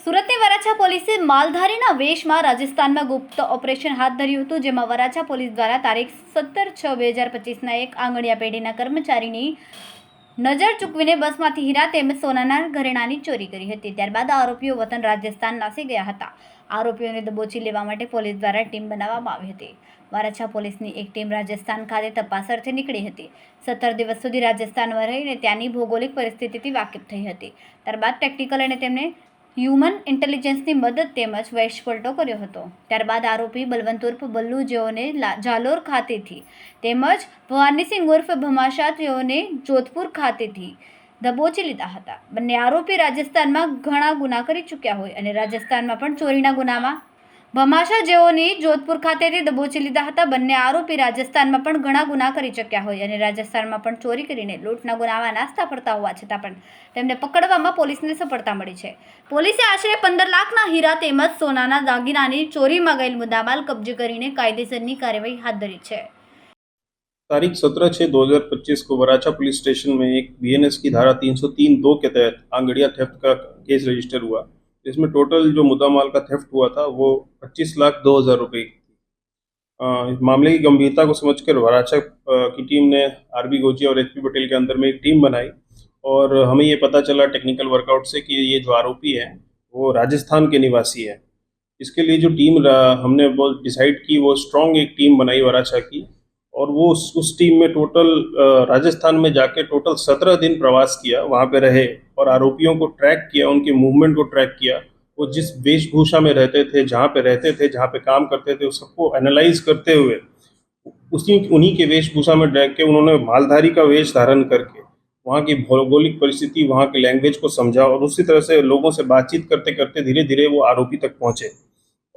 સુરતની વરાછા પોલીસે માલધારીના વેશમાં રાજસ્થાનમાં ગુપ્ત ઓપરેશન હાથ ધર્યું હતું, જેમાં વરાછા પોલીસ દ્વારા તારીખ સત્તર છ બે હજાર પચીસના એક આંગણિયા પેઢીના કર્મચારીની નજર ચૂકવીને બસમાંથી હીરા તેમજ સોનાના ઘરેણાની ચોરી કરી હતી. ત્યારબાદ આરોપીઓ વતન રાજસ્થાન નાસી ગયા હતા. આરોપીઓને દબોચી લેવા માટે પોલીસ દ્વારા ટીમ બનાવવામાં આવી હતી. વારાછા પોલીસની એક ટીમ રાજસ્થાન ખાતે તપાસ અર્થે નીકળી હતી. સત્તર દિવસ સુધી રાજસ્થાનમાં રહીને ત્યાંની ભૌગોલિક પરિસ્થિતિથી વાકેફ થઈ હતી. ત્યારબાદ ટેકનિકલ અને તેમને હ્યુમન ઇન્ટેલિજન્સની મદદ તેમજ વૈશપલટો કર્યો હતો. ત્યારબાદ આરોપી બલવંત ઉર્ફ બલ્લુ, જેઓને જાલોર ખાતેથી, તેમજ ભવાનીસિંહ ઉર્ફ ભમાશા જેઓને જોધપુર ખાતેથી દબોચી લીધા હતા. બંને આરોપી રાજસ્થાનમાં ઘણા ગુના કરી ચૂક્યા હોય અને રાજસ્થાનમાં પણ ચોરીના ગુનામાં ભમાશા જેઓની જોધપુર ખાતેથી દબોચી લીધા હતા બંને આરોપી રાજસ્થાનમાં પણ ઘણા ગુના કરી ચૂક્યા હોય અને રાજસ્થાનમાં પણ ચોરી કરીને લૂંટના ગુનામાં નાસ્તા પડતા હોવા છતાં પણ તેમને પકડવામાં પોલીસને સફળતા મળી છે પોલીસે આશરે પંદર લાખના હીરા તેમજ સોનાના દાગીનાની ચોરીમાં ગયેલ મુદ્દામાલ કબજે કરીને કાયદેસરની કાર્યવાહી હાથ ધરી છે तारीख 17 छः 2025 को वराछा पुलिस स्टेशन में एक बीएनएस की धारा 303 दो के तहत आंगड़िया थेफ्ट का केस रजिस्टर हुआ इसमें टोटल जो मुद्दा माल का थेफ्ट हुआ था वो 25 लाख दो हज़ार रुपये इस मामले की गंभीरता को समझकर वराछा अ, की टीम ने आरबी गोची और एचपी पटेल के अंदर में एक टीम बनाई और हमें ये पता चला टेक्निकल वर्कआउट से कि ये जो आरोपी है वो राजस्थान के निवासी है। इसके लिए जो टीम हमने वो डिसाइड की वो स्ट्रॉन्ग एक टीम बनाई वराछा की। और वो उस, उस टीम में टोटल राजस्थान में जाके टोटल सत्रह दिन प्रवास किया वहाँ पे रहे और आरोपियों को ट्रैक किया उनके मूवमेंट को ट्रैक किया। वो जिस वेशभूषा में रहते थे जहाँ पे रहते थे जहाँ पे काम करते थे उस सबको एनालाइज करते हुए उसी उन्हीं के वेशभूषा में रह के उन्होंने मालधारी का वेश धारण करके वहाँ की भौगोलिक परिस्थिति वहाँ की लैंग्वेज को समझा और उसी तरह से लोगों से बातचीत करते करते धीरे धीरे वो आरोपी तक पहुँचे।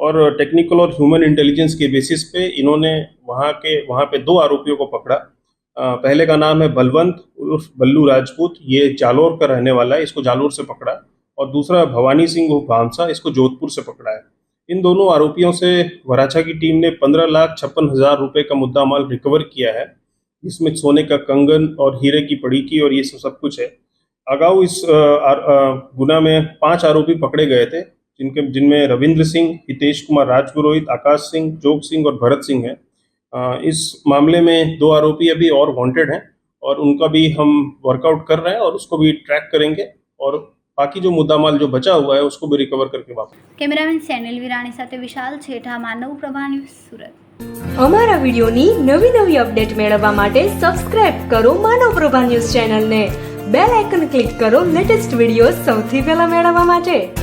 और टेक्निकल और ह्यूमन इंटेलिजेंस के बेसिस पे इन्होंने वहाँ के, वहाँ पे दो आरोपियों को पकड़ा। पहले का नाम है बलवंत, उर्फ़ बल्लू राजपूत, ये जालोर का रहने वाला है, इसको जालोर से पकड़ा। और दूसरा भवानी सिंह उर्फ़ भामसा, इसको जोधपुर से पकड़ा है। इन दोनों आरोपियों से वराछा की टीम ने पंद्रह लाख छप्पन हज़ार रुपये का मुद्दा माल रिकवर किया है, जिसमें सोने का कंगन और हीरे की पड़ी की और ये सब सब कुछ है। अगाऊ इस गुना में पाँच आरोपी पकड़े गए थे। जिनके जिनमें रविंद्र सिंह हितेश कुमार राजपुरोहित आकाश सिंह जोग सिंह और भरत सिंह हैं अ, इस मामले में दो आरोपी अभी और वांटेड हैं और उनका भी हम वर्कआउट कर रहे हैं और उसको भी ट्रैक करेंगे और बाकी जो मुद्दा माल जो बचा हुआ है उसको भी रिकवर करके वापस કેમેરામેન સેનિલ વિરાણી સાથે વિશાલ છેઠા માનવ પ્રભા ન્યૂઝ સુરત અમારા વિડિયોની નવી નવી અપડેટ મેળવવા માટે સબસ્ક્રાઇબ કરો માનવ પ્રભા ન્યૂઝ ચેનલને બેલ આઇકન ક્લિક કરો લેટેસ્ટ વિડીયો સૌથી પહેલા મેળવવા માટે